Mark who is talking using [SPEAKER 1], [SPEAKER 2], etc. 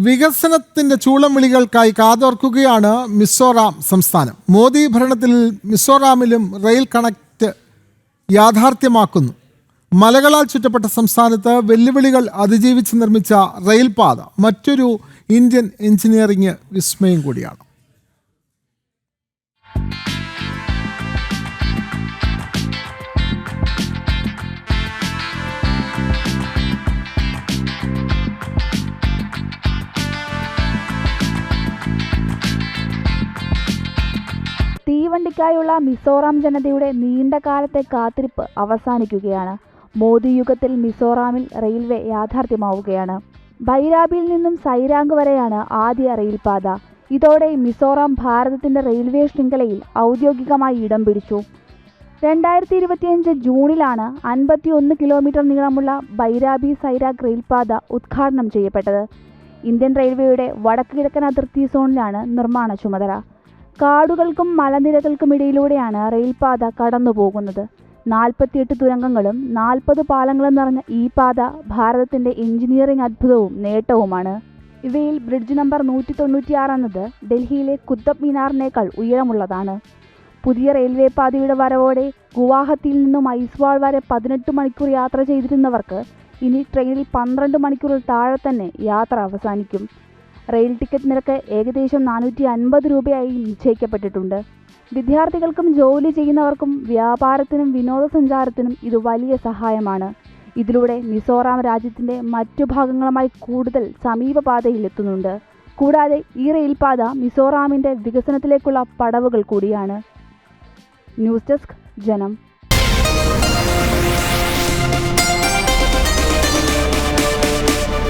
[SPEAKER 1] വികസനത്തിന്റെ ചൂളം വിളികൾക്കായി കാതോർക്കുകയാണ് മിസോറാം സംസ്ഥാനം. മോദി ഭരണത്തിൽ മിസോറാമിലും റെയിൽ കണക്ട് യാഥാർത്ഥ്യമാക്കുന്നു. മലകളാൽ ചുറ്റപ്പെട്ട സംസ്ഥാനത്ത് വെല്ലുവിളികൾ അതിജീവിച്ച് നിർമ്മിച്ച റെയിൽപാത മറ്റൊരു ഇന്ത്യൻ എഞ്ചിനീയറിംഗ് വിസ്മയം കൂടിയാണ്.
[SPEAKER 2] തീവണ്ടിക്കായുള്ള മിസോറാം ജനതയുടെ നീണ്ട കാലത്തെ കാത്തിരിപ്പ് അവസാനിക്കുകയാണ്. മോദി യുഗത്തിൽ മിസോറാമിൽ റെയിൽവേ യാഥാർത്ഥ്യമാവുകയാണ്. ബൈരാബിൽ നിന്നും സൈരാങ് വരെയാണ് ആദ്യ റെയിൽപാത. ഇതോടെ മിസോറാം ഭാരതത്തിന്റെ റെയിൽവേ ശൃംഖലയിൽ ഔദ്യോഗികമായി ഇടം പിടിച്ചു. രണ്ടായിരത്തി ഇരുപത്തിയഞ്ച് ജൂണിലാണ് അൻപത്തിയൊന്ന് കിലോമീറ്റർ നീളമുള്ള ബൈരാബി സൈരാഗ് റെയിൽപാത ഉദ്ഘാടനം ചെയ്യപ്പെട്ടത്. ഇന്ത്യൻ റെയിൽവേയുടെ വടക്ക് കിഴക്കൻ അതിർത്തി സോണിലാണ് നിർമ്മാണ ചുമതല. കാടുകൾക്കും മലനിരകൾക്കുമിടയിലൂടെയാണ് റെയിൽപാത കടന്നുപോകുന്നത്. നാൽപ്പത്തിയെട്ട് തുരങ്കങ്ങളും നാൽപ്പത് പാലങ്ങളും നിറഞ്ഞ ഈ പാത ഭാരതത്തിന്റെ എഞ്ചിനീയറിംഗ് അത്ഭുതവും നേട്ടവുമാണ്. ഇവയിൽ ബ്രിഡ്ജ് നമ്പർ നൂറ്റി തൊണ്ണൂറ്റിയാറ് എന്നത് ഡൽഹിയിലെ കുത്തബ് മിനാറിനേക്കാൾ ഉയരമുള്ളതാണ്. പുതിയ റെയിൽവേ പാതയുടെ വരവോടെ ഗുവാഹത്തിയിൽ നിന്നും ഐസ്വാൾ വരെ പതിനെട്ട് മണിക്കൂർ യാത്ര ചെയ്തിരുന്നവർക്ക് ഇനി ട്രെയിനിൽ പന്ത്രണ്ട് മണിക്കൂറിൽ താഴെ തന്നെ യാത്ര അവസാനിക്കും. റെയിൽ ടിക്കറ്റ് നിരക്ക് ഏകദേശം നാനൂറ്റി അൻപത് രൂപയായി നിശ്ചയിക്കപ്പെട്ടിട്ടുണ്ട്. വിദ്യാർത്ഥികൾക്കും ജോലി ചെയ്യുന്നവർക്കും വ്യാപാരത്തിനും വിനോദസഞ്ചാരത്തിനും ഇത് വലിയ സഹായമാണ്. ഇതിലൂടെ മിസോറാം രാജ്യത്തിന്റെ മറ്റു ഭാഗങ്ങളുമായി കൂടുതൽ സമീപപാതയിൽ എത്തുന്നുണ്ട്. കൂടാതെ ഈ റെയിൽപാത മിസോറാമിന്റെ വികസനത്തിലേക്കുള്ള പടവുകൾ കൂടിയാണ്. ന്യൂസ് ഡെസ്ക് ജനം.